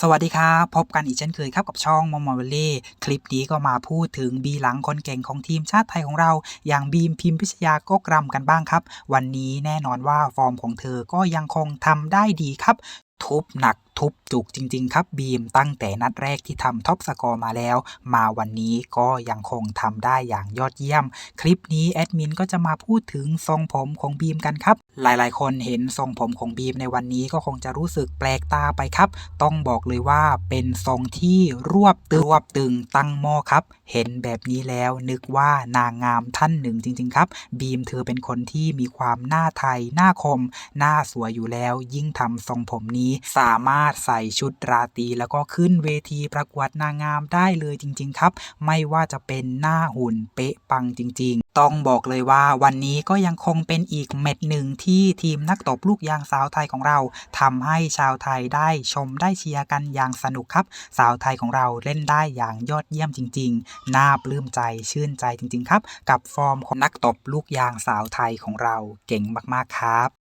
สวัสดีครับ พบกันอีกเช่นเคยครับกับช่องมอมอเวลเล่คลิปนี้ก็มาพูดถึงบีหลังคนเก่งของทีมชาติไทยของเรา อย่างบีมพิมพิชยาก็กรำกันบ้างครับ วันนี้แน่นอนว่าฟอร์มของเธอก็ยังคงทำได้ดีครับ ทุบหนัก ทุบจุกจริง ๆ ครับบีมตั้งแต่นัดแรกที่ทำท็อปสกอร์มาแล้ว มาวันนี้ก็ยังคงทำได้อย่างยอดเยี่ยม คลิปนี้แอดมินก็จะมาพูดถึงทรงผมของบีมกันครับ หลายๆ คนเห็นทรงผมของบีมในวันนี้ก็คงจะรู้สึกแปลกตาไปครับ ต้องบอกเลยว่าเป็นทรงที่รวบตึงรวบตึงตั้งหม้อครับ เห็นแบบนี้แล้วนึกว่านางงามท่านหนึ่งจริง ๆ ครับ บีมเธอเป็นคนที่มีความหน้าไทยหน้าคม หน้าสวยอยู่แล้ว ยิ่งทำทรงผมนี้สามารถใส่ชุดราตรีแล้วก็ขึ้นเวทีประกวดนางงามได้เลยจริง ๆ ครับ ไม่ว่าจะเป็นหน้าหุ่นเป๊ะปังจริง ๆ ต้องบอกเลยว่าวันนี้ก็ยังคงเป็นอีกเม็ดหนึ่งที่ทีมนักตบลูกยางสาวไทยของเราทำให้ชาวไทยได้ชมได้เชียร์กันอย่างสนุกครับ สาวไทยของเราเล่นได้อย่างยอดเยี่ยมจริง ๆ น่าปลื้มใจชื่นใจจริง ๆ ครับ กับฟอร์มของนักตบลูกยางสาวไทยของเราเก่งมากๆครับ